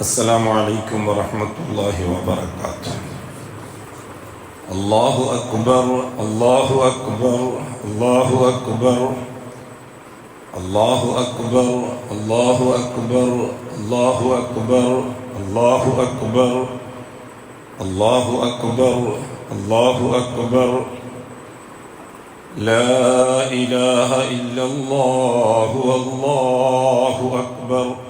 السلام عليكم ورحمة الله وبركاته. الله أكبر الله أكبر الله أكبر الله أكبر الله أكبر الله أكبر الله أكبر الله أكبر الله أكبر. لا إله إلا الله والله أكبر.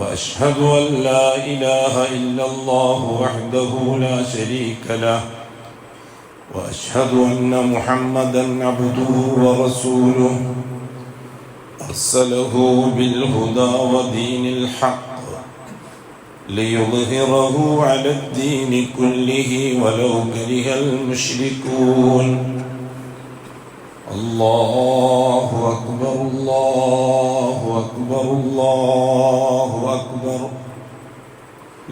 وأشهد أن لا إله إلا الله وحده لا شريك له وأشهد أن محمدا عبده ورسوله. أرسله بالهدى ودين الحق ليظهره على الدين كله ولو كره المشركون. الله أكبر الله أكبر الله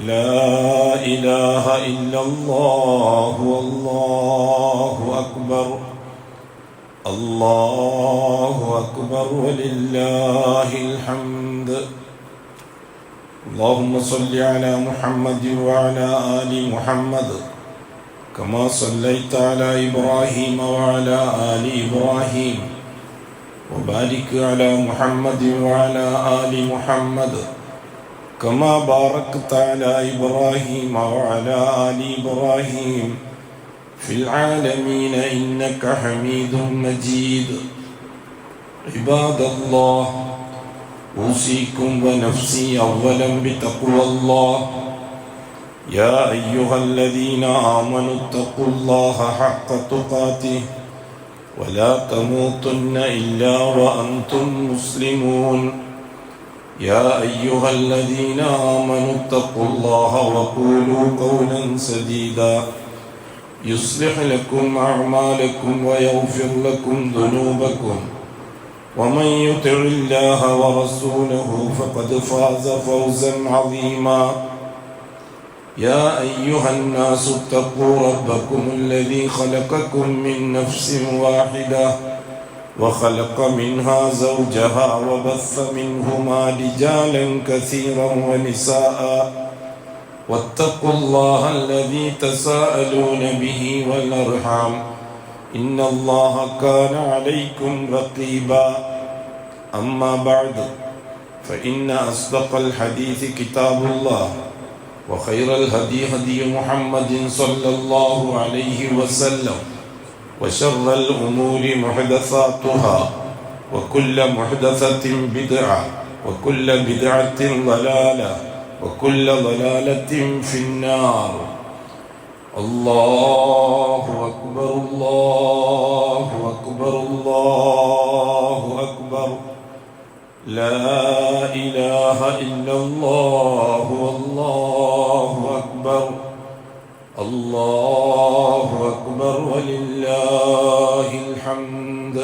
لا إله إلا الله والله أكبر. الله أكبر ولله الحمد. اللهم صل على محمد وعلى آل محمد كما صليت على إبراهيم وعلى آل إبراهيم. وبارك على محمد وعلى آل محمد كما باركت على إبراهيم وعلى آل إبراهيم في العالمين إنك حميد مجيد. عباد الله أوصيكم ونفسي أولا بتقوى الله. يا أيها الذين آمنوا اتقوا الله حق تقاته ولا تموتن إلا وأنتم مسلمون. يا أيها الذين آمنوا اتقوا الله وقولوا قولا سديدا. يصلح لكم أعمالكم ويغفر لكم ذنوبكم. ومن يطع الله ورسوله فقد فاز فوزا عظيما. يا أيها الناس اتقوا ربكم الذي خلقكم من نفس واحدة. وخلق منها زوجها وبث منهما رجالا كثيرا ونساء. واتقوا الله الذي تساءلون به والأرحام. إن الله كان عليكم رقيبا. أما بعد فإن أصدق الحديث كتاب الله وخير الهدي هدي محمد صلى الله عليه وسلم. وشر الأمور محدثاتها وكل محدثة بدعة وكل بدعة ضلالة وكل ضلالة في النار. الله أكبر الله أكبر الله أكبر. لا إله إلا الله والله أكبر. الله أكبر ولله الحمد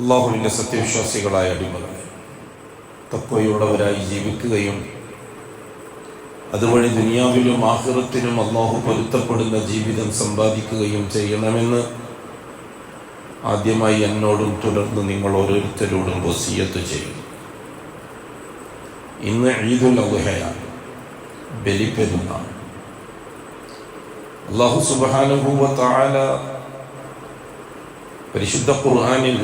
അള്ളാഹുവിൻ്റെ സത്യവിശ്വാസികളായ അടിമകളെ തത്വയുള്ളവരായി ജീവിക്കുകയും അതുവഴി ദുനിയാവിലും ആഹൃത്തിനും അള്ളാഹു പൊരുത്തപ്പെടുന്ന ജീവിതം സമ്പാദിക്കുകയും ചെയ്യണമെന്ന് ആദ്യമായി എന്നോടും തുടർന്ന് നിങ്ങൾ ഓരോരുത്തരോടും വസീയത്ത് ചെയ്യും ഇന്ന് ഈദുൽ അദ്ഹയാണ് ബലിപ്പെരുന്നാൾ അള്ളാഹു സുബാനുഭൂവ പരിശുദ്ധ ഖുർആാനിൽ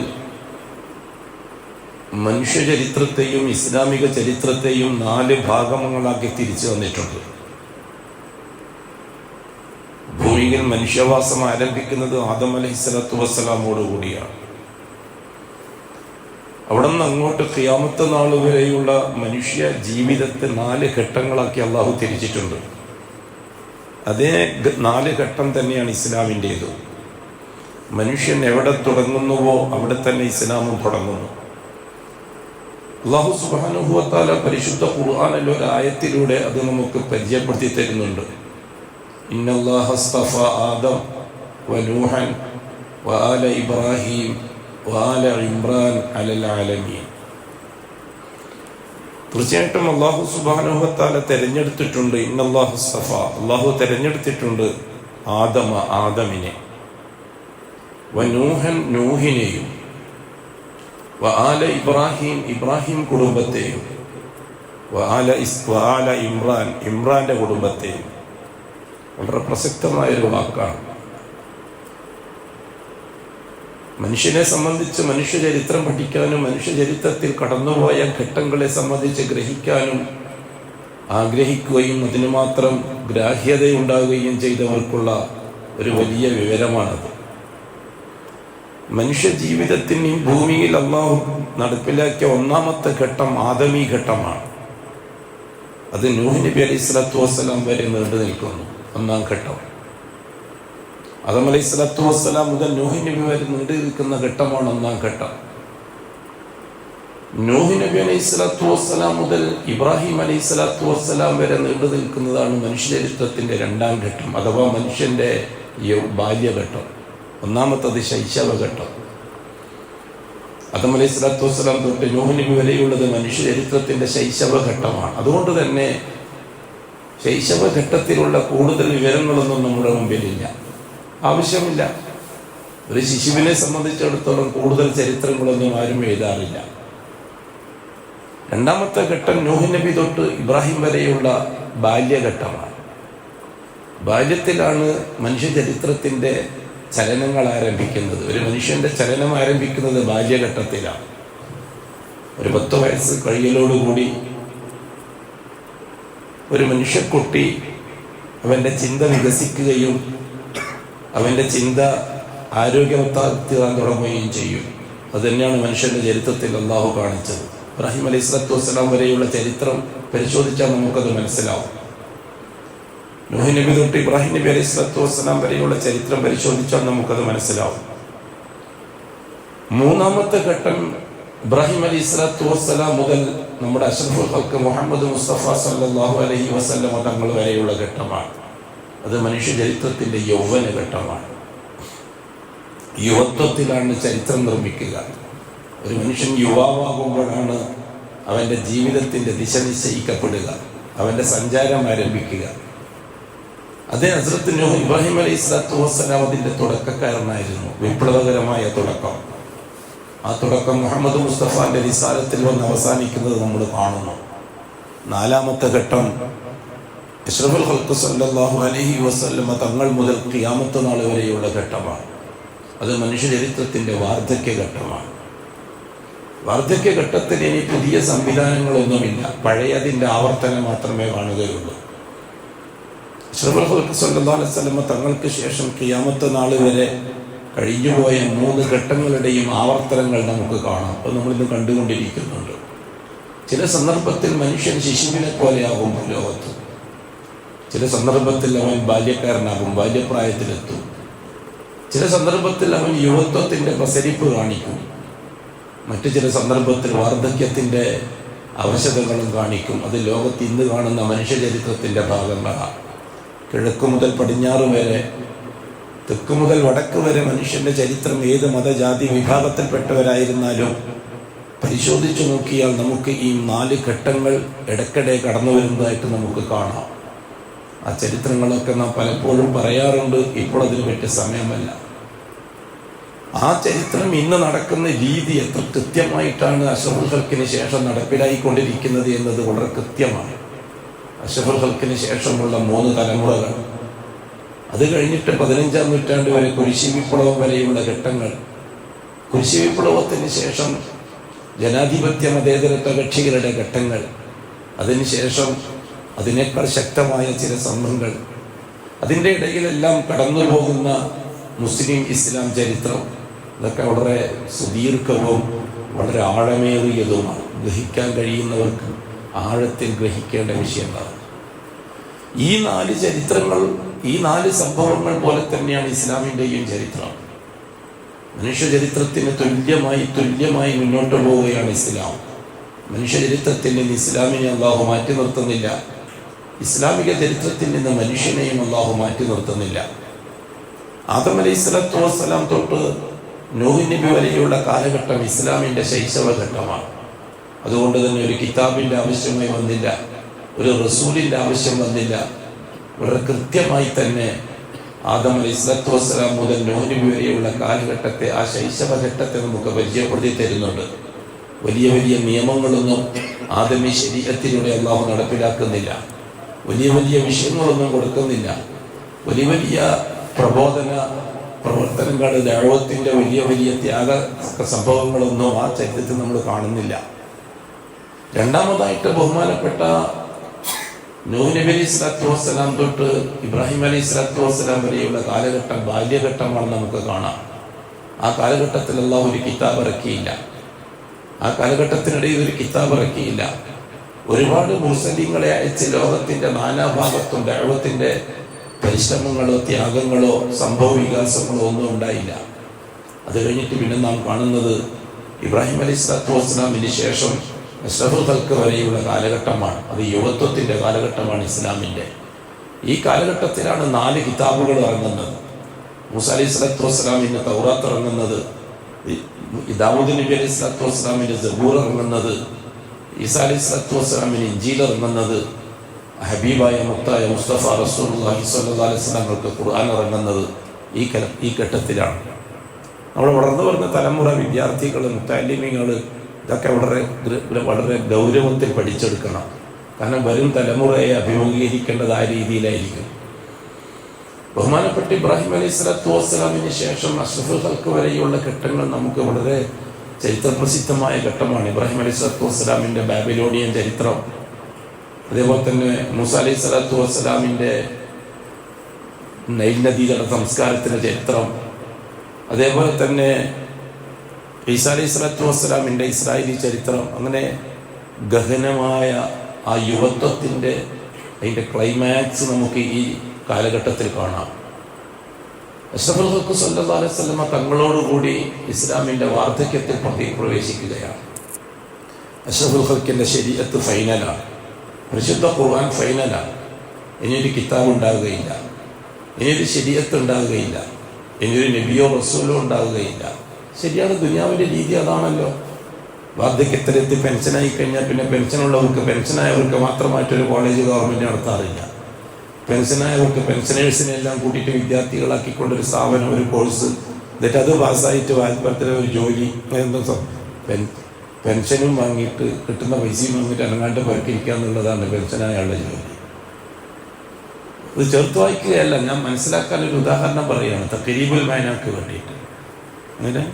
മനുഷ്യചരിത്രത്തെയും ഇസ്ലാമിക ചരിത്രത്തെയും നാല് ഭാഗങ്ങളാക്കി തിരിച്ചു വന്നിട്ടുണ്ട് ഭൂമിയിൽ മനുഷ്യവാസം ആരംഭിക്കുന്നത് ആദം അലഹിസ്വലത്തു വസ്സലാമോട് കൂടിയാണ്. അവിടെ നിന്ന് അങ്ങോട്ട് ക്യാമത്തെ നാൾ വരെയുള്ള മനുഷ്യ ജീവിതത്തെ നാല് ഘട്ടങ്ങളാക്കി അള്ളാഹു തിരിച്ചിട്ടുണ്ട്. അതേ നാല് ഘട്ടം തന്നെയാണ് ഇസ്ലാമിന്റേത്. മനുഷ്യൻ എവിടെ തുടങ്ങുന്നുവോ അവിടെ തന്നെ ഇസ്ലാമും തുടങ്ങുന്നു. അള്ളാഹു സുബാനുഭവത്താല പരിശുദ്ധ ഖുർആാനിലെ ഒരു ആയത്തിലൂടെ അത് നമുക്ക് പരിചയപ്പെടുത്തി തരുന്നുണ്ട്. ഇന്നല്ലാഹ വ ആദം വനൂഹൻ ആല ഇബ്രാഹിം വആല ഇമ്രാൻ അലൽ തീർച്ചയായിട്ടും അള്ളാഹു സുബാനുഭവത്താല തെരഞ്ഞെടുത്തിട്ടുണ്ട്. ഇന്നല്ലാഹു സഫ. അള്ളാഹു തെരഞ്ഞെടുത്തിട്ടുണ്ട് ആദമ ആദമിനെ. വനൂഹൻ നൂഹിനെയും വ ആല ഇബ്രാഹിം ഇബ്രാഹിം കുടുംബത്തെയും വആല ഇസ് ആല ഇമ്രാൻ ഇമ്രാന്റെ കുടുംബത്തെയും. വളരെ പ്രസക്തമായൊരു വാക്കാണ്. മനുഷ്യനെ സംബന്ധിച്ച് മനുഷ്യ ചരിത്രം പഠിക്കാനും മനുഷ്യ ചരിത്രത്തിൽ കടന്നുപോയ ഘട്ടങ്ങളെ സംബന്ധിച്ച് ഗ്രഹിക്കാനും ആഗ്രഹിക്കുകയും അതിന് മാത്രം ഗ്രാഹ്യതയുണ്ടാവുകയും ചെയ്തവർക്കുള്ള ഒരു വലിയ വിവരമാണത്. മനുഷ്യ ജീവിതത്തിന് ഭൂമിയിൽ അള്ളാഹു നടപ്പിലാക്കിയ ഒന്നാമത്തെ ഘട്ടം ആദമി ഘട്ടമാണ്. അത് നൂഹ് നബി അലൈഹി സ്വലാത്തു വസ്സലാം വരെ നീണ്ടു നിൽക്കുന്നു. ഒന്നാം ഘട്ടം. അതം അലൈഹി സ്വലാത്തു വസ്സലാം മുതൽ നൂഹ് നബി വരെ നീണ്ടു നിൽക്കുന്ന ഘട്ടമാണ് ഒന്നാം ഘട്ടം. നൂഹ് നബി അലൈഹി സ്വലാത്തു വസ്സലാം മുതൽ ഇബ്രാഹിം അലൈഹി സ്വലാത്തു വസ്സലാം വരെ നീണ്ടു നിൽക്കുന്നതാണ് മനുഷ്യചരിത്രത്തിന്റെ രണ്ടാം ഘട്ടം അഥവാ മനുഷ്യന്റെ ബാല്യഘട്ടം ഒന്നാമത്തത് ശൈശവഘട്ടം അതം അലൈഹി സ്വലാത്തു വസ്സലാം തൊട്ട് നൂഹ് നബി വരെയുള്ളത് മനുഷ്യ ചരിത്രത്തിന്റെ ശൈശവഘട്ടമാണ് അതുകൊണ്ട് തന്നെ ശൈശവഘട്ടത്തിലുള്ള കൂടുതൽ വിവരങ്ങളൊന്നും നമ്മുടെ മുമ്പിലില്ല. ആവശ്യമില്ല. ഒരു ശിശുവിനെ സംബന്ധിച്ചിടത്തോളം കൂടുതൽ ചരിത്രങ്ങളൊന്നും ആരും എഴുതാറില്ല. രണ്ടാമത്തെ ഘട്ടം നൂഹ് നബി തൊട്ട് ഇബ്രാഹിം വരെയുള്ള ബാല്യഘട്ടമാണ്. ബാല്യത്തിലാണ് മനുഷ്യ ചരിത്രത്തിന്റെ ചലനങ്ങൾ ആരംഭിക്കുന്നത്. ഒരു മനുഷ്യന്റെ ചലനം ആരംഭിക്കുന്നത് ബാല്യഘട്ടത്തിലാണ്. ഒരു പത്ത് വയസ്സ് കഴിയലോടുകൂടി ഒരു മനുഷ്യക്കുട്ടി അവന്റെ ചിന്ത വികസിക്കുകയും അവന്റെ ചിന്ത ആരോഗ്യവത്താക്കാൻ തുടങ്ങുകയും ചെയ്യും. അത് തന്നെയാണ് മനുഷ്യന്റെ ചരിത്രത്തിൽ അള്ളാഹു കാണിച്ചത്. ഇബ്രാഹിം അലൈഹി സ്വലത്തു വസ്സലാം വരെയുള്ള ചരിത്രം പരിശോധിച്ചാൽ നമുക്കത് മനസ്സിലാവും. നോഹി നബി തൊട്ട് ഇബ്രാഹിം നബി അലൈഹി സ്വലത്തു വസ്സലാം വരെയുള്ള ചരിത്രം പരിശോധിച്ചാൽ നമുക്കത് മനസ്സിലാവും. മൂന്നാമത്തെ ഘട്ടം ഇബ്രാഹിം അലൈഹി സ്വലാത്തു വസ്സലാം മുതൽ നമ്മുടെ അഷറഫുൽ ഹൽക്ക് മുഹമ്മദ് മുസ്തഫ സല്ലല്ലാഹു അലഹി വസല്ലമ തങ്ങൾ വരെയുള്ള ഘട്ടമാണ്. അത് മനുഷ്യ ചരിത്രത്തിന്റെ യൗവന ഘട്ടമാണ്. യുവത്വത്തിലാണ് ചരിത്രം നിർമ്മിക്കുക. ഒരു മനുഷ്യൻ യുവാവാകുമ്പോഴാണ് അവന്റെ ജീവിതത്തിന്റെ ദിശ നിശ്ചയിക്കപ്പെടുക. അവന്റെ സഞ്ചാരം ആരംഭിക്കുക. അതേ ഹസ്രത്ത് നൂഹ് ഇബ്രാഹിം അലൈഹി സ്വലാത്തു വസ്സലാം അതിന്റെ തുടക്കക്കാരനായിരുന്നു. വിപ്ലവകരമായ തുടക്കം. ആ തുടക്കം മുഹമ്മദ് മുസ്തഫാന്റെ നിസാരത്തിൽ വന്ന് അവസാനിക്കുന്നത് നമ്മൾ കാണുന്നു. നാലാമത്തെ ഘട്ടം ഇഷ്റഫുൽ ഹൽക്ക് സല്ലാഹു അലഹി വസ്ല്ലമ്മ തങ്ങൾ മുതൽ ക്യാമത്ത നാൾ വരെയുള്ള ഘട്ടമാണ്. അത് മനുഷ്യ ചരിത്രത്തിന്റെ വാർദ്ധക്യ ഘട്ടമാണ്. വാർദ്ധക്യ ഘട്ടത്തിൽ ഇനി പുതിയ സംവിധാനങ്ങളൊന്നുമില്ല. പഴയതിന്റെ ആവർത്തനം മാത്രമേ കാണുകയുള്ളൂ. ഇഷ്റഫുൽ ഹൽക്ക് സല്ലാ അലൈഹി തങ്ങൾക്ക് ശേഷം ക്യാമത്ത നാൾ വരെ കഴിഞ്ഞുപോയ മൂന്ന് ഘട്ടങ്ങളുടെയും ആവർത്തനങ്ങൾ നമുക്ക് കാണാം. അത് നമ്മളിന്ന് കണ്ടുകൊണ്ടിരിക്കുന്നുണ്ട്. ചില സന്ദർഭത്തിൽ മനുഷ്യൻ ശിശുവിനെ പോലെയാകും ലോകത്ത്. ചില സന്ദർഭത്തിൽ അവൻ ബാല്യക്കാരനാകും ബാല്യപ്രായത്തിലെത്തും. ചില സന്ദർഭത്തിൽ അവൻ യുവത്വത്തിന്റെ പ്രസരിപ്പ് കാണിക്കും. മറ്റു ചില സന്ദർഭത്തിൽ വാർദ്ധക്യത്തിന്റെ അവശതകളും കാണിക്കും. അത് ലോകത്ത് ഇന്ന് കാണുന്ന മനുഷ്യ ചരിത്രത്തിന്റെ ഭാഗങ്ങളാണ് കിഴക്ക് മുതൽ പടിഞ്ഞാറ് വരെ തെക്ക് മുതൽ വടക്ക് വരെ മനുഷ്യന്റെ ചരിത്രം ഏത് മതജാതി വിഭാഗത്തിൽപ്പെട്ടവരായിരുന്നാലും പരിശോധിച്ചു നോക്കിയാൽ നമുക്ക് ഈ നാല് ഘട്ടങ്ങൾ ഇടയ്ക്കിടെ കടന്നു വരുന്നതായിട്ട് നമുക്ക് കാണാം. ആ ചരിത്രങ്ങളൊക്കെ നാം പലപ്പോഴും പറയാറുണ്ട്. ഇപ്പോൾ അതിന് പറ്റിയ സമയമല്ല. ആ ചരിത്രം ഇന്ന് നടക്കുന്ന രീതി എത്ര കൃത്യമായിട്ടാണ് അഷഫുൽ ഹൽക്കിന് ശേഷം നടപ്പിലായിക്കൊണ്ടിരിക്കുന്നത് എന്നത് വളരെ കൃത്യമാണ്. അഷഫുൽ ശേഷമുള്ള മൂന്ന് തലമുറകൾ. അത് കഴിഞ്ഞിട്ട് പതിനഞ്ചാം നൂറ്റാണ്ട് വരെ കുരിശി വിപ്ലവം വരെയുള്ള ഘട്ടങ്ങൾ. കുരിശി വിപ്ലവത്തിന് ശേഷം ജനാധിപത്യ മതേതരത്വ കക്ഷികളുടെ ഘട്ടങ്ങൾ. അതിനുശേഷം അതിനേക്കാൾ ശക്തമായ ചില സംഭവങ്ങൾ അതിന്റെ ഇടയിലെല്ലാം കടന്നു പോകുന്ന മുസ്ലിം ഇസ്ലാം ചരിത്രം ഇതൊക്കെ വളരെ സുദീർഘവും വളരെ ആഴമേറിയതുമാണ്. ഗ്രഹിക്കാൻ കഴിയുന്നവർക്ക് ആഴത്തിൽ ഗ്രഹിക്കേണ്ട വിഷയങ്ങളാണ്. ഈ നാല് ചരിത്രങ്ങൾ ഈ നാല് സംഭവങ്ങൾ പോലെ തന്നെയാണ് ഇസ്ലാമിന്റെയും ചരിത്രം. മനുഷ്യചരിത്രത്തിന് തുല്യമായി തുല്യമായി മുന്നോട്ട് പോവുകയാണ് ഇസ്ലാം. മനുഷ്യചരിത്രത്തിൽ നിന്ന് ഇസ്ലാമിനെ അള്ളാഹു മാറ്റി നിർത്തുന്നില്ല. ഇസ്ലാമിക ചരിത്രത്തിൽ നിന്ന് മനുഷ്യനെയും അള്ളാഹു മാറ്റി നിർത്തുന്നില്ല. ആദം അലൈഹി സ്വലത്തു വസ്സലാം തൊട്ട് നൂഹ് നബി വരെയുള്ള കാലഘട്ടം ഇസ്ലാമിന്റെ ശൈശവഘട്ടമാണ് അതുകൊണ്ട് തന്നെ ഒരു കിതാബിന്റെ ആവശ്യമായി വന്നില്ല ഒരു റസൂലിന്റെ ആവശ്യം വന്നില്ല. വളരെ കൃത്യമായി തന്നെ ആദം അലൈഹി സ്വലത്തു വസ്സലാം മുതൽ നൂഹ് നബി വരെയുള്ള കാലഘട്ടത്തെ ആ ശൈശവഘട്ടത്തെ നമുക്ക് പരിചയപ്പെടുത്തി തരുന്നുണ്ട്. വലിയ വലിയ നിയമങ്ങളൊന്നും ആദമി ശരീരത്തിലൂടെ അള്ളാഹു നടപ്പിലാക്കുന്നില്ല. വലിയ വലിയ വിഷയങ്ങളൊന്നും കൊടുക്കുന്നില്ല. വലിയ വലിയ പ്രബോധന പ്രവർത്തനങ്ങൾ ദൈവത്തിന്റെ വലിയ വലിയ ത്യാഗ സംഭവങ്ങളൊന്നും ആ ചരിത്രത്തിൽ നമ്മൾ കാണുന്നില്ല. രണ്ടാമതായിട്ട് ബഹുമാനപ്പെട്ട നൂഹ് അലി സ്വലാത്തു വസ്സലാം തൊട്ട് ഇബ്രാഹിം അലി സ്വലാത്തു വസ്സലാം വരെയുള്ള കാലഘട്ടം ബാല്യഘട്ടമാണ് നമുക്ക് കാണാം. ആ കാലഘട്ടത്തിൽ ഒരു കിതാബ് ഇറക്കിയില്ല. ആ കാലഘട്ടത്തിനിടയിൽ ഒരു കിതാബ് ഇറക്കിയില്ല. ഒരുപാട് മുസ്ലിങ്ങളെ അയച്ച് ലോകത്തിന്റെ നാനാഭാഗത്തും ദൈവത്തിന്റെ പരിശ്രമങ്ങളോ ത്യാഗങ്ങളോ സംഭവ വികാസങ്ങളോ ഒന്നും ഉണ്ടായില്ല. അത് കഴിഞ്ഞിട്ട് പിന്നെ നാം കാണുന്നത് ഇബ്രാഹിം അലി സ്വലാത്തു വസ്സലാമിന് ശേഷം അഷ്റഫുഖൽക്ക് വരെയുള്ള കാലഘട്ടമാണ്. അത് യുവത്വത്തിന്റെ കാലഘട്ടമാണ് ഇസ്ലാമിന്റെ. ഈ കാലഘട്ടത്തിലാണ് നാല് കിതാബുകൾ ഇറങ്ങുന്നത്. മൂസ അലൈഹി സ്വലാത്തു തൗറാത്ത് ഇറങ്ങുന്നത് ദാവൂദ് നബി അലൈഹി സ്വലാത്തു ജബൂർ ഇറങ്ങുന്നത് ഈസാ അലി സ്വലത്തു വസ്സലാമിന് ഇഞ്ചീൽ ഇറങ്ങുന്നത് ഹബീബായ മുത്തായ മുസ്തഫ റസൂലുള്ളാഹി സ്വല്ലല്ലാഹി അലൈഹി വസല്ലമകൾക്ക് ഖുർആൻ ഇറങ്ങുന്നത് ഈ കല ഈ ഘട്ടത്തിലാണ്. നമ്മൾ വളർന്നു വരുന്ന തലമുറ വിദ്യാർത്ഥികൾ മുത്താലിമികൾ ഇതൊക്കെ വളരെ വളരെ ഗൗരവത്തിൽ പഠിച്ചെടുക്കണം. കാരണം വരും തലമുറയെ അഭിമുഖീകരിക്കേണ്ടത് ആ രീതിയിലായിരിക്കും. ബഹുമാനപ്പെട്ട ഇബ്രാഹിം അലൈഹി സ്വലാത്തു വസ്സലാമിന് ശേഷം അഷ്റഫുൽ ഹൽക്ക് വരെയുള്ള ഘട്ടങ്ങൾ നമുക്ക് വളരെ ചരിത്രപ്രസിദ്ധമായ ഘട്ടമാണ് ഇബ്രാഹിം അലൈഹി സ്വലാത്തു വസ്സലാമിന്റെ ബാബിലോണിയൻ ചരിത്രം. അതേപോലെ തന്നെ മൂസ അലൈഹി സ്വലാത്തു വസ്സലാമിന്റെ നൈൽ നദീകളുടെ സംസ്കാരത്തിന്റെ ചരിത്രം. അതേപോലെ തന്നെ ഈസാ അലൈഹി സ്വലാത്തു വസ്സലാമിന്റെ ഇസ്രായേലി ചരിത്രം. അങ്ങനെ ഗഹനമായ ആ യുവത്വത്തിന്റെ അതിന്റെ ക്ലൈമാക്സ് നമുക്ക് ഈ കാലഘട്ടത്തിൽ കാണാം. അഷ്റഫുൽ അലൈഹി തങ്ങളോടുകൂടി ഇസ്ലാമിന്റെ വാർദ്ധക്യത്തിൽ പ്രതി പ്രവേശിക്കുകയാണ്. അഷ്റഫുൽ ഹക്കിന്റെ ശരീരത്ത് ഫൈനലാണ് പരിശുദ്ധ ഖുർആൻ ഫൈനലാണ് ഇനിയൊരു കിതാബ് ഉണ്ടാവുകയില്ല. ഇനിയൊരു ശരീരത്ത് ഉണ്ടാവുകയില്ല. ഇനിയൊരു നബിയോ റസൂലോ ഉണ്ടാവുകയില്ല. ശരിയാണ് ദുനിയാവിന്റെ രീതി അതാണല്ലോ. വാർദ്ധക്യത്തിലെത്തി പെൻഷനായി കഴിഞ്ഞാൽ പിന്നെ പെൻഷനുള്ളവർക്ക് പെൻഷനായവർക്ക് മാത്രമായിട്ടൊരു കോളേജ് ഗവൺമെന്റ് നടത്താറില്ല. പെൻഷനായവർക്ക് പെൻഷനേഴ്സിനെ എല്ലാം കൂട്ടിയിട്ട് വിദ്യാർത്ഥികളാക്കിക്കൊണ്ടൊരു സ്ഥാപനം ഒരു കോഴ്സ് എന്നിട്ട് അത് പാസ്സായിട്ട് വായ്പത്തിന് ഒരു ജോലി എന്താ പെൻ പെൻഷനും വാങ്ങിയിട്ട് കിട്ടുന്ന പൈസയും വാങ്ങിയിട്ട് അനങ്ങാണ്ട് പുറക്കിരിക്കുക എന്നുള്ളതാണ് പെൻഷനായുള്ള ജോലി. ഇത് ചേർത്ത് വായിക്കുകയല്ല ഞാൻ മനസ്സിലാക്കാൻ ഒരു ഉദാഹരണം പറയുകയാണ്. തക്കരീബുൽ മൈനാക്ക് വേണ്ടിയിട്ട്. അങ്ങനെ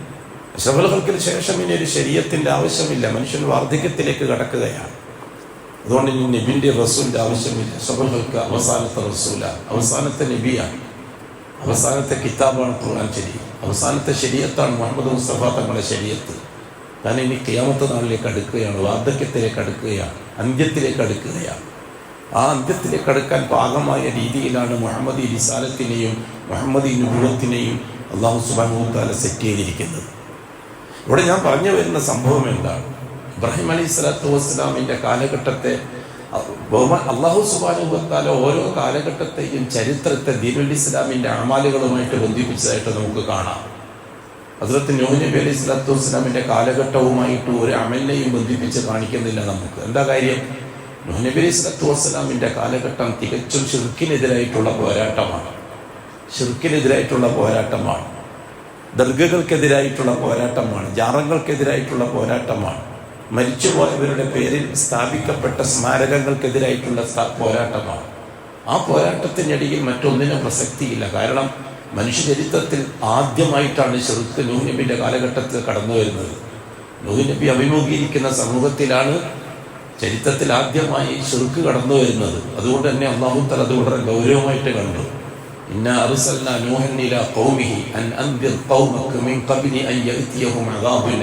ശബലകൾക്ക് ശേഷം ഇനി ഒരു ശരീരത്തിന്റെ ആവശ്യമില്ല. മനുഷ്യൻ വാർദ്ധക്യത്തിലേക്ക് കടക്കുകയാണ്. അതുകൊണ്ട് ഇനി നബിന്റെ റസൂലിന്റെ ആവശ്യമില്ല. സഭകൾക്ക് അവസാനത്തെ റസൂല. അവസാനത്തെ നബിയാണ്. അവസാനത്തെ കിതാബാണ് ഖുർആൻ ശരി അവസാനത്തെ ശരീരത്താണ് മുഹമ്മദ് മുസ്തഫ തങ്ങളുടെ ശരീരത്ത് ഞാൻ ഇനി ക്യാമത്ത നാളിലേക്ക് അടുക്കുകയാണ്. വാർദ്ധക്യത്തിലേക്ക് അടുക്കുകയാണ്. അന്ത്യത്തിലേക്ക് അടുക്കുകയാണ്. ആ അന്ത്യത്തിലേക്ക് അടുക്കാൻ പാകമായ രീതിയിലാണ് മുഹമ്മദി റിസാലത്തിനെയും മുഹമ്മദി നുബുവത്തിനെയും അള്ളാഹു സുബാൻ മുഹത്താല സെറ്റ് ചെയ്തിരിക്കുന്നത്. ഇവിടെ ഞാൻ പറഞ്ഞു വരുന്ന സംഭവം എന്താണ്? ഇബ്രാഹിം അലൈഹി സ്വലാത്തു വസ്സലാമിന്റെ കാലഘട്ടത്തെ അള്ളാഹു സുബാനുഭത്താല ഓരോ കാലഘട്ടത്തെയും ചരിത്രത്തെ ദീനുൽ ഇസ്ലാമിന്റെ അമാലുകളുമായിട്ട് ബന്ധിപ്പിച്ചതായിട്ട് നമുക്ക് കാണാം. ഹസ്രത്ത് നബി അലൈഹി സ്വലാത്തു വസ്സലാമിന്റെ കാലഘട്ടവുമായിട്ട് ഒരു അമലിനെയും ബന്ധിപ്പിച്ച് കാണിക്കുന്നില്ല നമുക്ക്. എന്താ കാര്യം? നബി അലൈഹി സ്വലാത്തു വസ്സലാമിന്റെ കാലഘട്ടം തികച്ചും ഷിർക്കിനെതിരായിട്ടുള്ള പോരാട്ടമാണ്. ഷിർക്കിനെതിരായിട്ടുള്ള പോരാട്ടമാണ്. ദർഗകൾക്കെതിരായിട്ടുള്ള പോരാട്ടമാണ്. ജാറങ്ങൾക്കെതിരായിട്ടുള്ള പോരാട്ടമാണ്. മരിച്ചുപോയവരുടെ പേരിൽ സ്ഥാപിക്കപ്പെട്ട സ്മാരകങ്ങൾക്കെതിരായിട്ടുള്ള പോരാട്ടമാണ്. ആ പോരാട്ടത്തിനിടയിൽ മറ്റൊന്നിനും പ്രസക്തിയില്ല. കാരണം മനുഷ്യചരിത്രത്തിൽ ആദ്യമായിട്ടാണ് ചെറുത്ത് നൂഹ്നബിന്റെ കാലഘട്ടത്തിൽ കടന്നു വരുന്നത്. നൂഹ് നബി അഭിമുഖീകരിക്കുന്ന സമൂഹത്തിലാണ് ചരിത്രത്തിൽ ആദ്യമായി ചെറുക്ക് കടന്നു വരുന്നത്. അതുകൊണ്ട് തന്നെ അള്ളാഹു അത് വളരെ ഗൗരവമായിട്ട് കണ്ടു. ഇന്ന ഇലാ ഖൗമിഹി അൻ അന്തിർ ഖൗമക മിൻ കബിനി അൻ യഅതിയഹും അദാബുൻ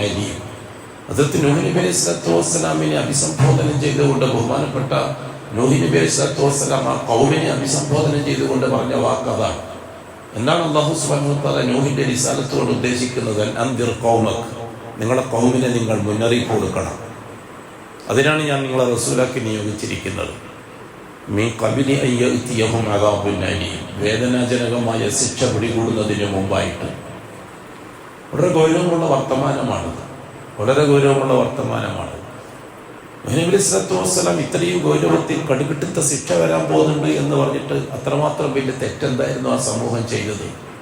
ഹദ്രത്ത് നോഹിനിബേ നബി അഭിസംബോധന ചെയ്തുകൊണ്ട് ബഹുമാനപ്പെട്ട നോഹിനിബേ നബി അലൈഹി ആ കൗമിനെ അഭിസംബോധന ചെയ്തുകൊണ്ട് പറഞ്ഞ വാക്ക് അതാണ്. എന്താണ് അള്ളാഹു സുബ്ഹാനഹു വതആല നൂഹിന്റെ കൊണ്ട് ഉദ്ദേശിക്കുന്നത് അന്തിർ അൻദിർ ഖൗമക് നിങ്ങളെ കൗമിനെ നിങ്ങൾ മുന്നറിയിപ്പ് കൊടുക്കണം. അതിനാണ് ഞാൻ നിങ്ങളെ റസൂലാക്കി നിയോഗിച്ചിരിക്കുന്നത്. മീ കബിലി അയ്യഹും അതാബുന്നരി വേദനാജനകമായ ശിക്ഷ പിടികൂടുന്നതിന് മുമ്പായിട്ട്. വളരെ ഗൗരവമുള്ള വർത്തമാനമാണത്. വളരെ ഗൗരവമുള്ള വർത്തമാനമാണ്. വസ്സലാം ഇത്രയും ഗൗരവത്തിൽ കടുകിട്ടുത്ത ശിക്ഷ വരാൻ പോകുന്നുണ്ട് എന്ന് പറഞ്ഞിട്ട് അത്രമാത്രം വലിയ തെറ്റെന്തായിരുന്നു ആ സമൂഹം ചെയ്തത്?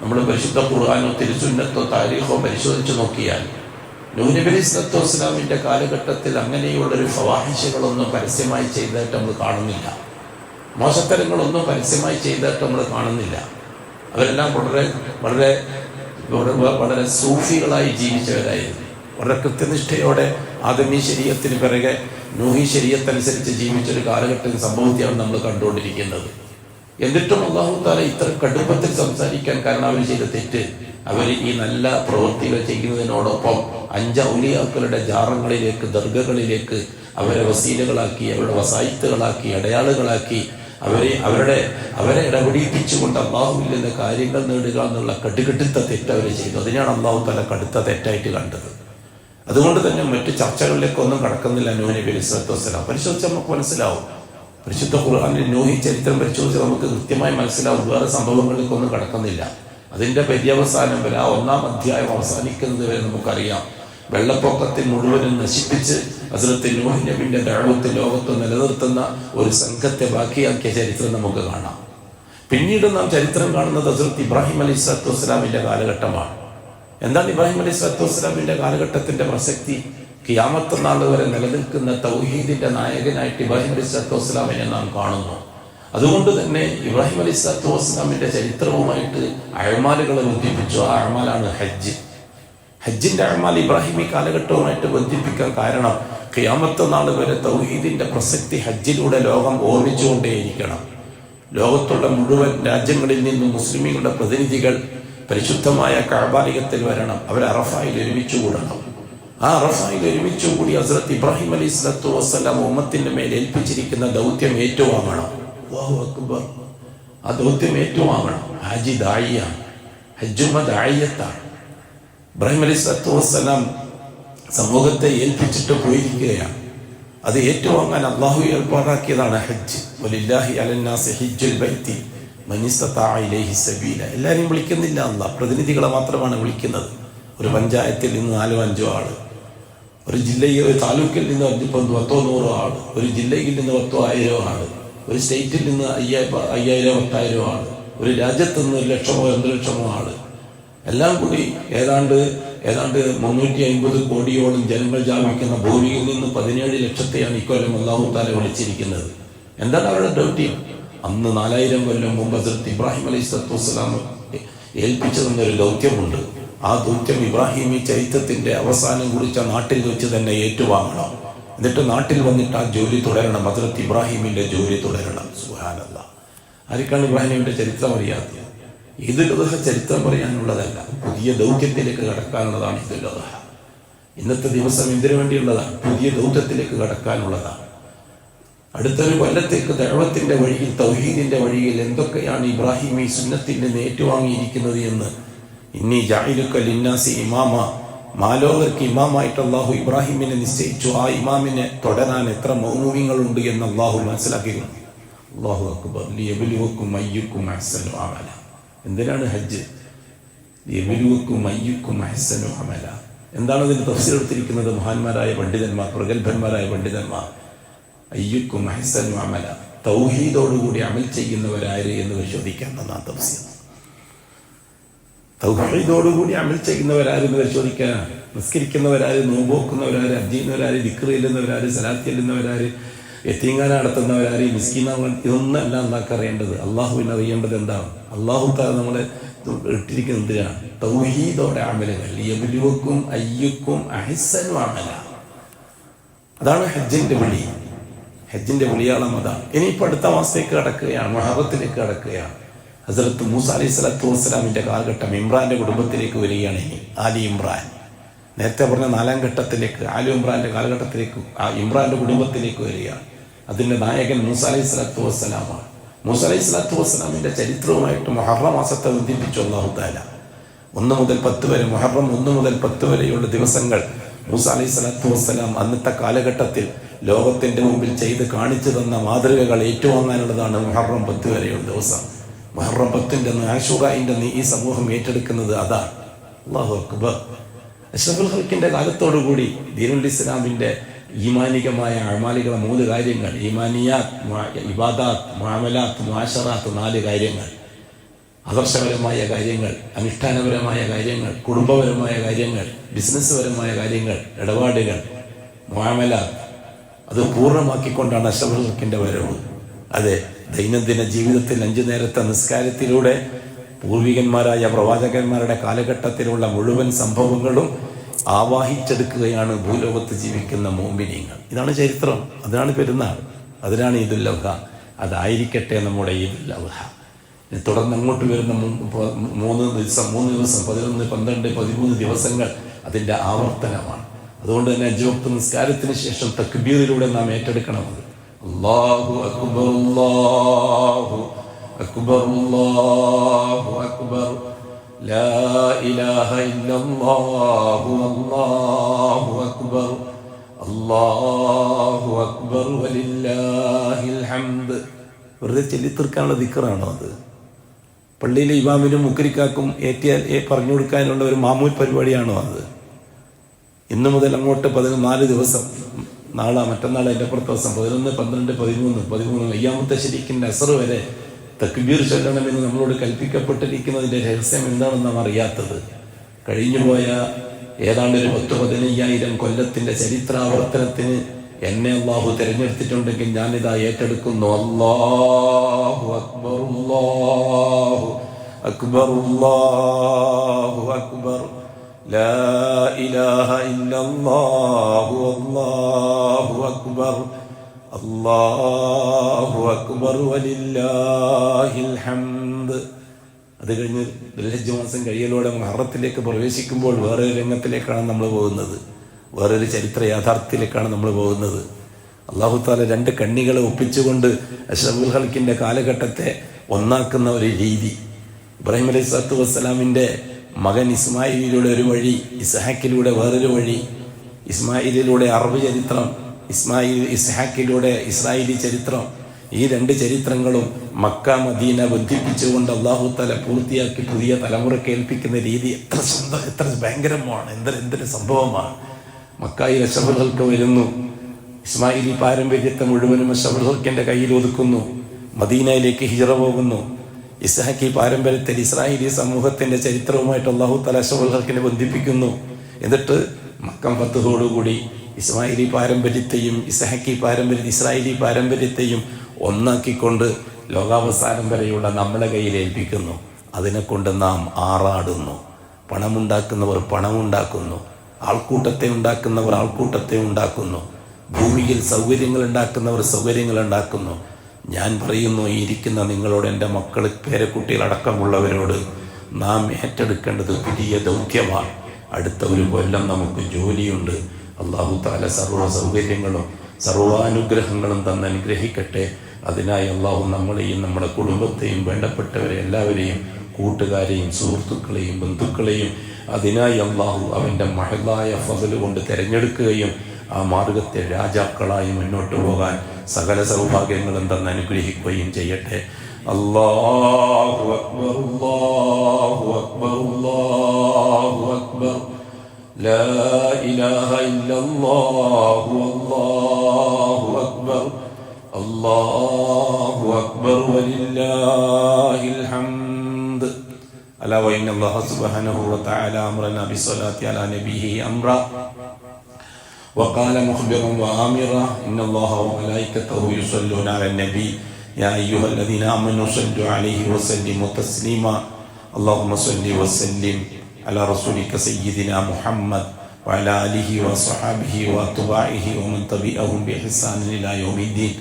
നമ്മൾ പരിശുദ്ധ ഖുർആാനോ തിരുസുന്നത്തോ താരീഖോ പരിശോധിച്ചു നോക്കിയാൽ നൂനബി അലി കാലഘട്ടത്തിൽ അങ്ങനെയുള്ളൊരു ഫവാഹിഷകളൊന്നും പരസ്യമായി ചെയ്തതായിട്ട് നമ്മൾ കാണുന്നില്ല. മോശത്തരങ്ങളൊന്നും പരസ്യമായി ചെയ്തതായിട്ട് നമ്മൾ കാണുന്നില്ല. അവരെല്ലാം വളരെ വളരെ വളരെ സൂഫികളായി ജീവിച്ചവരായിരുന്നു. വളരെ കൃത്യനിഷ്ഠയോടെ ആദമി ശരീരത്തിന് പിറകെ നൂഹി ശരീരത്തനുസരിച്ച് ജീവിച്ചൊരു കാലഘട്ടം സംഭവത്തെയാണ് നമ്മൾ കണ്ടുകൊണ്ടിരിക്കുന്നത്. എന്നിട്ടും അള്ളാഹു താല ഇത്ര കടുപ്പത്തിൽ സംസാരിക്കാൻ കാരണം അവർ ചെയ്ത തെറ്റ്. അവർ ഈ നല്ല പ്രവൃത്തികൾ ചെയ്യുന്നതിനോടൊപ്പം അഞ്ച ഉലിയാക്കളുടെ ജാറങ്ങളിലേക്ക് ദർഗകളിലേക്ക് അവരെ വസീലകളാക്കി അവരുടെ വസായിത്തുകളാക്കി അടയാളുകളാക്കി അവരെ അവരുടെ അവരെ ഇടപെടിപ്പിച്ചുകൊണ്ട് അള്ളാഹുവിൽ നിന്ന് കാര്യങ്ങൾ നേടുക എന്നുള്ള കടുകെട്ടിത്ത തെറ്റ് അവർ ചെയ്തു. അതിനാണ് അള്ളാഹു തല കടുത്ത തെറ്റായിട്ട് കണ്ടത്. അതുകൊണ്ട് തന്നെ മറ്റു ചർച്ചകളിലേക്ക് ഒന്നും കടക്കുന്നില്ല നൂഹ് നബി അലൈഹി വസ്സലാം. പരിശോധിച്ച് നമുക്ക് മനസ്സിലാവും. പരിശുദ്ധ ഖുർആാനിൽ നൂഹി ചരിത്രം പരിശോധിച്ച് നമുക്ക് കൃത്യമായി മനസ്സിലാവും. വേറെ സംഭവങ്ങളിലേക്കൊന്നും കടക്കുന്നില്ല. അതിന്റെ പര്യവസാനം വരെ ആ ഒന്നാം അധ്യായം അവസാനിക്കുന്നത് വരെ നമുക്കറിയാം. വെള്ളപ്പൊക്കത്തിൽ മുഴുവനും നശിപ്പിച്ച് അതിലത്തെ നൂഹ് നബിന്റെ ലോകത്ത് നിലനിർത്തുന്ന ഒരു സംഘത്തെ ബാക്കിയാക്കിയ ചരിത്രം നമുക്ക് കാണാം. പിന്നീട് നാം ചരിത്രം കാണുന്നത് അസുരത്ത് ഇബ്രാഹിം അലി സ്വലത്തു വസ്സലാമിന്റെ കാലഘട്ടമാണ്. എന്താണ് ഇബ്രാഹിം അലി സ്വലത്തു വസ്സലാമിന്റെ കാലഘട്ടത്തിന്റെ പ്രസക്തി? കിയാമത്ത നാൾ വരെ നിലനിൽക്കുന്ന തൗഹീദിന്റെ നായകനായിട്ട് ഇബ്രാഹിം അലി സ്വലത്തു വസ്സലാമിനെ നാം കാണുന്നു. അതുകൊണ്ട് തന്നെ ഇബ്രാഹിം അലി സ്വലത്തു വസ്സലാമിന്റെ ചരിത്രവുമായിട്ട് അഴമാലുകളെ ബന്ധിപ്പിച്ചു. ആ അഴമാലാണ് ഹജ്ജ്. ഹജ്ജിന്റെ അഴമാൽ ഈ കാലഘട്ടവുമായിട്ട് ബന്ധിപ്പിക്കാൻ കാരണം ഖിയാമത്ത നാൾ വരെ തൗഹീദിന്റെ പ്രസക്തി ഹജ്ജിലൂടെ ലോകം ഓർമ്മിച്ചുകൊണ്ടേയിരിക്കണം. ലോകത്തുള്ള മുഴുവൻ രാജ്യങ്ങളിൽ നിന്നും മുസ്ലിമീങ്ങളുടെ പ്രതിനിധികൾ പരിശുദ്ധമായ കാബാലികത്തിൽ വരണം. അവർ അറഫായിൽ ഒരുമിച്ച് കൂടണം. ആ അറഫായിൽ ഒരുമിച്ച് കൂടി ഹസ്രത്ത് ഇബ്രാഹിം അലി സ്വലത്തു വസ്സലാം ഉമ്മത്തിന്റെ മേൽ ഏൽപ്പിച്ചിരിക്കുന്ന ദൗത്യം ഏറ്റുവാങ്ങണം. അക്ബർ. ആ ദൗത്യം ഏറ്റുവാങ്ങണം. ഹാജി ദായിയാണ്. ഹജ്ജുമ ഇബ്രാഹിം അലി സ്വലത്തു വസ്സലാം സമൂഹത്തെ ഏൽപ്പിച്ചിട്ട് പോയിരിക്കുകയാണ്. അത് ഏറ്റുവാങ്ങാൻ അള്ളാഹു ഏർപ്പാടാക്കിയതാണ് ഹജ്ജ്. അലന്നാസ് ഹിജ്ജുൽ ബൈത്തി. മനിസ്തത്തായിലേഹി സബീല. എല്ലാവരെയും വിളിക്കുന്നില്ല അല്ല പ്രതിനിധികളെ മാത്രമാണ് വിളിക്കുന്നത്. ഒരു പഞ്ചായത്തിൽ നിന്ന് നാലോ അഞ്ചോ ആൾ. ഒരു ജില്ലയിൽ ഒരു താലൂക്കിൽ നിന്ന് ഇപ്പം പത്തോ നൂറോ ആൾ. ഒരു ജില്ലയിൽ നിന്ന് പത്തോ ആയിരോ ആൾ. ഒരു സ്റ്റേറ്റിൽ നിന്ന് അയ്യായിരം അയ്യായിരം പത്തായിരോ ആൾ. ഒരു രാജ്യത്ത് നിന്ന് ഒരു ലക്ഷമോ രണ്ട് ലക്ഷമോ ആൾ. എല്ലാം കൂടി ഏതാണ്ട് ഏതാണ്ട് മുന്നൂറ്റി അമ്പത് കോടിയോളം ജനങ്ങൾ ജാമിക്കുന്ന ഭൂമിയിൽ നിന്ന് പതിനേഴ് ലക്ഷത്തെയാണ് ഇക്കൊല്ലം അള്ളാഹു താല വിളിച്ചിരിക്കുന്നത്. എന്താണ് അവരുടെ ദൗത്യം? അന്ന് നാലായിരം കൊല്ലം മുമ്പ് ഇബ്രാഹിം അലൈഹി സ്വത്തു വസ്സലാം ഏൽപ്പിച്ചു തന്നൊരു ദൗത്യമുണ്ട്. ആ ദൗത്യം ഇബ്രാഹിമി ചരിത്രത്തിന്റെ അവസാനം കുറിച്ച നാട്ടിൽ വെച്ച് തന്നെ ഏറ്റുവാങ്ങണം. എന്നിട്ട് നാട്ടിൽ വന്നിട്ട് ആ ജോലി തുടരണം. ഹസരത്ത് ഇബ്രാഹിമിന്റെ ജോലി തുടരണം. സുഹാനല്ല ആർക്കാണ് ഇബ്രാഹിമിന്റെ ചരിത്രം അറിയാത്തത്? ഈദുൽ അദ്ഹ ചരിത്രം പറയാനുള്ളതല്ല. പുതിയ ദൗത്യത്തിലേക്ക് കടക്കാനുള്ളതാണ് ഈദുൽ ഇന്നത്തെ ദിവസം എന്തിനു വേണ്ടിയുള്ളതാണ്? പുതിയ ദൗത്യത്തിലേക്ക് കടക്കാനുള്ളതാണ്. അടുത്തൊരു കൊല്ലത്തേക്ക് ദഴവത്തിന്റെ വഴിയിൽ തൗഹീദിന്റെ വഴിയിൽ എന്തൊക്കെയാണ് ഇബ്രാഹിം ഈ സുന്നത്തിൽ നിന്ന് ഏറ്റുവാങ്ങിയിരിക്കുന്നത് എന്ന്? ഇനി ജാഹിലുക്കൽ ഇന്നാസി ഇമാമ. മാലോകർക്ക് ഇമാമായിട്ട് അള്ളാഹു ഇബ്രാഹിമിനെ നിശ്ചയിച്ചു. ആ ഇമാമിനെ തുടരാൻ എത്ര മൗമൂവ്യങ്ങളുണ്ട് എന്ന് അള്ളാഹു മനസ്സിലാക്കി അള്ളാഹു അക്ബർ ലിയബിലുവക്കും അയ്യുക്കും അഹ്സനു അമല. എന്തിനാണ് ഹജ്ജ്? ലിയബിലുവക്കും അയ്യുക്കും അഹ്സനു അമല. എന്താണ് ഇതിന് തഫ്സീർ എടുത്തിരിക്കുന്നത്? മഹാന്മാരായ പണ്ഡിതന്മാർ പ്രഗത്ഭന്മാരായ പണ്ഡിതന്മാർ. അയ്യുക്കും അഹ്സനു അമല. തൗഹീദോടുകൂടി അമൽ ചെയ്യുന്നവരാര് എന്ന് പരിശോധിക്കേണ്ടതാണ് തഫ്സീർ തൗഹീദോടുകൂടി അമൽ ചെയ്യുന്നവരാരെന്ന് പരിശോധിക്കാൻ നിസ്കരിക്കുന്നവരാര് നോമ്പോക്കുന്നവരാര് അജീന്നവരാര് ദിക്റ് ചെല്ലുന്നവരാര് സലാത്ത് ചെല്ലുന്നവരാര് നടത്തുന്നവരാര് മിസ്കീന ഇതൊന്നും അല്ല നമുക്ക് അറിയേണ്ടത്. അള്ളാഹുവിന് അറിയേണ്ടത് എന്താണ്? അള്ളാഹു താല നമ്മളെ ഇട്ടിരിക്കുന്നത് എന്തിനാണ്? തൗഹീദോടെ അമലുകൾ. യബുലുവക്കും അയ്യുക്കും അഹിസനും അമല. അതാണ് ഹജ്ജിന്റെ വിളി. ഹജ്ജിന്റെ വിളിയാളം അതാണ് ഇനിയിപ്പോൾ അടുത്ത മാസത്തേക്ക് കടക്കുകയാണ് മഹബത്തിലേക്ക് കടക്കുകയാണ്. ഹസരത്ത് മൂസ അലൈഹി സ്വലാത്തു വസ്സലാമിന്റെ കാലഘട്ടം ഇമ്രാന്റെ കുടുംബത്തിലേക്ക് വരികയാണ് ഇനി ആലി ഇമ്രാൻ. നേരത്തെ പറഞ്ഞ നാലാം ഘട്ടത്തിലേക്ക് ആലി ഇമ്രാന്റെ കാലഘട്ടത്തിലേക്ക് ആ ഇമ്രാന്റെ കുടുംബത്തിലേക്ക് വരികയാണ്. അതിന്റെ നായകൻ മൂസ അലൈഹി സ്വലാത്തു വസ്സലാമാണ്. മൂസ അലൈഹി സ്വലാത്തു വസ്സലാമിന്റെ ചരിത്രവുമായിട്ട് മൊഹറ മാസത്തെ ബന്ധിപ്പിച്ചു അള്ളാഹുദാല ഒന്ന് മുതൽ പത്ത് വരെ മൊഹറം ഒന്ന് മുതൽ പത്ത് വരെയുള്ള ദിവസങ്ങൾ മൂസ അലൈഹി സ്വലാത്തു വസ്സലാം അന്നത്തെ കാലഘട്ടത്തിൽ ലോകത്തിന്റെ മുമ്പിൽ ചെയ്ത് കാണിച്ചു തന്ന മാതൃകകൾ ഏറ്റുവാങ്ങാനുള്ളതാണ് മുഹറം പത്ത് വരെയുള്ള ദിവസം. മുഹറം പത്തിന്റെ ആഷുറായിന്റെ ഈ സമൂഹം ഏറ്റെടുക്കുന്നത് അതാണ് അള്ളാഹു അക്ബർ. അഷ്റഫുൽ ഹൽക്കിന്റെ കാലത്തോടുകൂടി ദീനുൽ ഇസ്ലാമിന്റെ ഈമാനികമായ അമാലികളെ മൂന്ന് കാര്യങ്ങൾ. ഈമാനിയാത്ത് ഇബാദാത്ത് മാമലാത്ത് മാഷറാത്ത് നാല് കാര്യങ്ങൾ. ആദർശപരമായ കാര്യങ്ങൾ അനുഷ്ഠാനപരമായ കാര്യങ്ങൾ കുടുംബപരമായ കാര്യങ്ങൾ ബിസിനസ് പരമായ കാര്യങ്ങൾ ഇടപാടുകൾ മുഅമല അത് പൂർണമാക്കിക്കൊണ്ടാണ് അഷ്റഫുൽ ഹൽക്കിന്റെ വരവ്. അതെ ദൈനംദിന ജീവിതത്തിൽ അഞ്ചു നേരത്തെ നിസ്കാരത്തിലൂടെ പൂർവികന്മാരായ പ്രവാചകന്മാരുടെ കാലഘട്ടത്തിലുള്ള മുഴുവൻ സംഭവങ്ങളും ആവാഹിച്ചെടുക്കുകയാണ് ഭൂലോകത്ത് ജീവിക്കുന്ന മോമിനിയങ്ങൾ ഇതാണ് ചരിത്രം. അതിനാണ് പെരുന്നാൾ. അതിനാണ് ഈദുൽ ലൗഹ. അതായിരിക്കട്ടെ നമ്മുടെ ഈദുൽ ലൗഹ. തുടർന്ന് അങ്ങോട്ട് വരുന്ന മൂന്ന് ദിവസം മൂന്ന് ദിവസം പതിനൊന്ന് പന്ത്രണ്ട് പതിമൂന്ന് ദിവസങ്ങൾ അതിന്റെ ആവർത്തനമാണ്. അതുകൊണ്ട് തന്നെ അഞ്ചുവക്ത നിസ്കാരത്തിന് ശേഷം തക്ബീറിലൂടെ നാം ഏറ്റെടുക്കണം അത്. അള്ളാഹു അക്ബർ അള്ളാഹു അക്ബർ അള്ളാഹു അക്ബർ. ലാ ഇലാഹ ഇല്ലല്ലാഹു അല്ലാഹു അക്ബർ. അള്ളാഹു അക്ബർ വലില്ലാഹിൽ ഹംദ്. വെറുതെ ചൊല്ലിത്തീർക്കാനുള്ള ദിക്കറാണോ അത്? പള്ളിയിലെ ഇമാമിനും മുക്കരിക്കാക്കും ഏറ്റിയാൽ പറഞ്ഞു കൊടുക്കാനുള്ള ഒരു മാമൂൽ പരിപാടിയാണോ അത്? ഇന്നു മുതൽ അങ്ങോട്ട് പതിനാല് ദിവസം നാളെ മറ്റന്നാൾ എന്റെ പുറത്ത് ദിവസം പതിനൊന്ന് പന്ത്രണ്ട് പതിമൂന്ന് പതിമൂന്ന് അയ്യാമത്തെ ശരിക്കും അസർ വരെ തക്ബീർ ചൊല്ലണമെന്ന് നമ്മളോട് കൽപ്പിക്കപ്പെട്ടിരിക്കുന്നതിന്റെ രഹസ്യം എന്താണെന്ന് നാം അറിയാത്തത്. കഴിഞ്ഞുപോയ ഏതാണ്ട് ഒരു പത്ത് പതിനയ്യായിരം കൊല്ലത്തിന്റെ ചരിത്രാവർത്തനത്തിന് എന്നെ അള്ളാഹു തിരഞ്ഞെടുത്തിട്ടുണ്ടെങ്കിൽ ഞാനിതാ ഏറ്റെടുക്കുന്നു. അള്ളാഹു അക്ബർ അല്ലാഹു അക്ബർ അള്ളാഹു അക്ബർ. لا إله إلا الله والله أكبر الله أكبر ولله الحمد അത് കഴിഞ്ഞ് ദുൽഹജ്ജ് മാസം കഴിയലോടെ മഹറത്തിലേക്ക് പ്രവേശിക്കുമ്പോൾ വേറൊരു രംഗത്തിലേക്കാണ് നമ്മൾ പോകുന്നത് വേറൊരു ചരിത്ര യാഥാർത്ഥ്യത്തിലേക്കാണ് നമ്മൾ പോകുന്നത് അള്ളാഹു താല രണ്ട് കണ്ണികളെ ഒപ്പിച്ചുകൊണ്ട് അഷ്റഫുൽ ഹൽക്കിന്റെ കാലഘട്ടത്തെ ഒന്നാക്കുന്ന ഒരു രീതി ഇബ്രാഹിം അലൈഹി സ്വലാത്തു വസ്സലാമിന്റെ മകൻ ഇസ്മായിലൂടെ ഒരു വഴി ഇസ്ഹാക്കിലൂടെ വേറൊരു വഴി ഇസ്മായിലിലൂടെ അറബ് ചരിത്രം ഇസ്മായിൽ ഇസ്ഹാക്കിലൂടെ ഇസ്രായേലി ചരിത്രം ഈ രണ്ട് ചരിത്രങ്ങളും മക്ക മദീന ബന്ധിപ്പിച്ചുകൊണ്ട് അള്ളാഹു തല പൂർത്തിയാക്കി പുതിയ തലമുറ കേൾപ്പിക്കുന്ന രീതി എത്ര സ്വന്തം എത്ര ഭയങ്കരമാണ് എന്തൊരു എന്തൊരു സംഭവമാണ്. മക്കായി അഷബുൽഹൽക്ക് വരുന്നു. ഇസ്മായിലി പാരമ്പര്യത്തെ മുഴുവനും അഷബുൽഹൽക്കിന്റെ കയ്യിൽ ഒതുക്കുന്നു. മദീനയിലേക്ക് ഹിജറ പോകുന്നു. ഇസ്ഹാഖി പാരമ്പര്യത്തിൽ ഇസ്രായേലി സമൂഹത്തിന്റെ ചരിത്രവുമായിട്ട് അള്ളാഹു തല അഷബുൽഹൽക്കിനെ ബന്ധിപ്പിക്കുന്നു. എന്നിട്ട് മക്കം ഫത്തുഹോടുകൂടി ഇസ്മായിലി പാരമ്പര്യത്തെയും ഇസ്ഹാഖി പാരമ്പര്യ ഇസ്രായേലി പാരമ്പര്യത്തെയും ഒന്നാക്കിക്കൊണ്ട് ലോകാവസാനം വരെയുള്ള നമ്മളെ കയ്യിൽ ഏൽപ്പിക്കുന്നു. അതിനെക്കൊണ്ട് നാം ആറാടുന്നു. പണമുണ്ടാക്കുന്നവർ പണമുണ്ടാക്കുന്നു. ആൾക്കൂട്ടത്തെ ഉണ്ടാക്കുന്നവർ ആൾക്കൂട്ടത്തെ ഉണ്ടാക്കുന്നു. ഭൂമിയിൽ സൗകര്യങ്ങൾ ഉണ്ടാക്കുന്നവർ സൗകര്യങ്ങൾ ഉണ്ടാക്കുന്നു. ഞാൻ പറയുന്നു ഇരിക്കുന്ന നിങ്ങളോട് എന്റെ മക്കൾ പേരക്കുട്ടികളടക്കമുള്ളവരോട് നാം ഏറ്റെടുക്കേണ്ടത് പുതിയ ദൗത്യമാണ്. അടുത്ത ഒരു കൊല്ലം നമുക്ക് ജോലിയുണ്ട്. അള്ളാഹു താല സർവ സൗകര്യങ്ങളും സർവാനുഗ്രഹങ്ങളും തന്ന് അനുഗ്രഹിക്കട്ടെ. അതിനായി അള്ളാഹു നമ്മളെയും നമ്മുടെ കുടുംബത്തെയും വേണ്ടപ്പെട്ടവരെ എല്ലാവരെയും കൂട്ടുകാരെയും സുഹൃത്തുക്കളെയും ബന്ധുക്കളെയും അതിനായി അള്ളാഹു അവന്റെ മഹലായ ഫസൽ കൊണ്ട് തിരഞ്ഞെടുക്കുകയും ആ മാർഗത്തെ രാജാക്കളായി മുന്നോട്ട് പോകാൻ സകല സൗഭാഗ്യങ്ങളും തന്ന് അനുഗ്രഹിക്കുകയും ചെയ്യട്ടെ അല്ലാഹു അക്ബർ അല്ലാഹു അക്ബർ അല്ലാഹു അക്ബർ لا إله إلا الله والله أكبر الله أكبر ولله الحمد ألا وإن الله سبحانه وتعالى أمرنا بالصلاة على نبيه أمرا وقال مخبرا وآمرا إن الله وملائكته يصلون على النبي يا أيها الذين آمنوا صلوا عليه وسلموا تسليما اللهم صل وسلم على رسولك سيدنا محمد وعلى آله وصحابه وأتباعه ومن تبعهم بإحسان إلى يوم الدين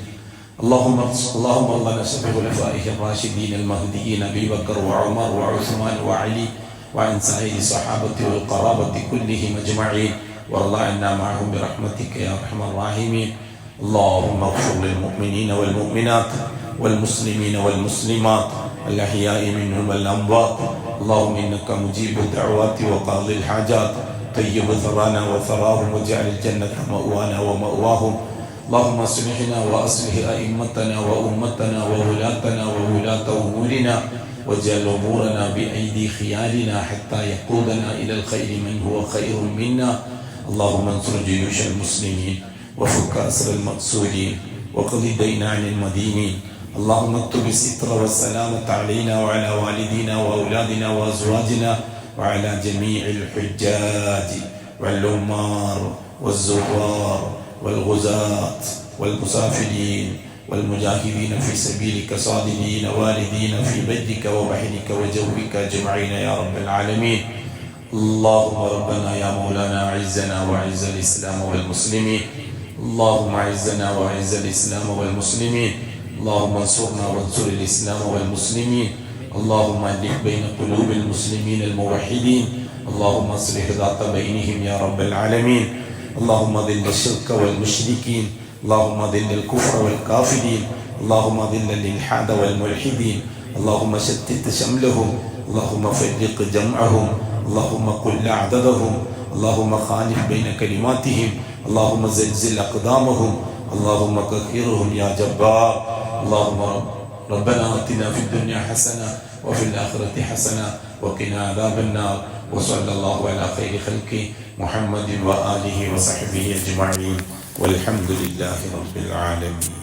اللهم اللهم الله نسأل خلفائه الراشدين المهديين أبي بكر وعمر وعثمان وعلي وعن سائر الصحابة والقرابة كلهم أجمعين وارض عنا معهم برحمتك يا أرحم الراحمين. اللهم اغفر للمؤمنين والمؤمنات والمسلمين والمسلمات الأحياء منهم والأموات. اللهم إنك مجيب الدعوات وقاضي الحاجات. طيب ثرانا وثراهم واجعل الجنة مأوانا ومأواهم. اللهم اصلحنا وأصلح أئمتنا وأمتنا وولاتنا وولاة أمورنا. واجعل أمورنا بأيدي خيارنا حتى يقودنا إلى الخير من هو خير منا. اللهم انصر جيوش المسلمين وفك أسر المقصودين وقض الدين عن المدينين. اللهم اكتب الستر والسلامة علينا وعلى والدينا وأولادنا وأزواجنا وعلى جميع الحجاج والعمار والزوار والغزاة والمسافرين والمجاهدين في سبيلك صادقين والدين في بيتك وبحرك وجوك أجمعين يا رب العالمين. اللهم ربنا يا مولانا اعزنا واعز الإسلام والمسلمين اللهم اعزنا واعز الإسلام والمسلمين اللهم انصرنا وانصر الإسلام والمسلمين اللهم ألف بين قلوب المسلمين الموحدين. اللهم اصلح ذات بينهم يا رب العالمين. اللهم ذل الشرك والمشركين. اللهم ذل الكفر والكافرين. اللهم ذل الإلحاد والملحدين. اللهم شتت شملهم. اللهم فرق جمعهم. اللهم قل عددهم اللهم خالف بين كلماتهم اللهم زلزل أقدامهم اللهم كثيرهم يا جبار اللهم رب ربنا آتنا في الدنيا حسنة وفي الآخرة حسنة وقنا عذاب النار. وصلى الله على خير خلقه محمد وآله وصحبه أجمعين. والحمد لله رب العالمين.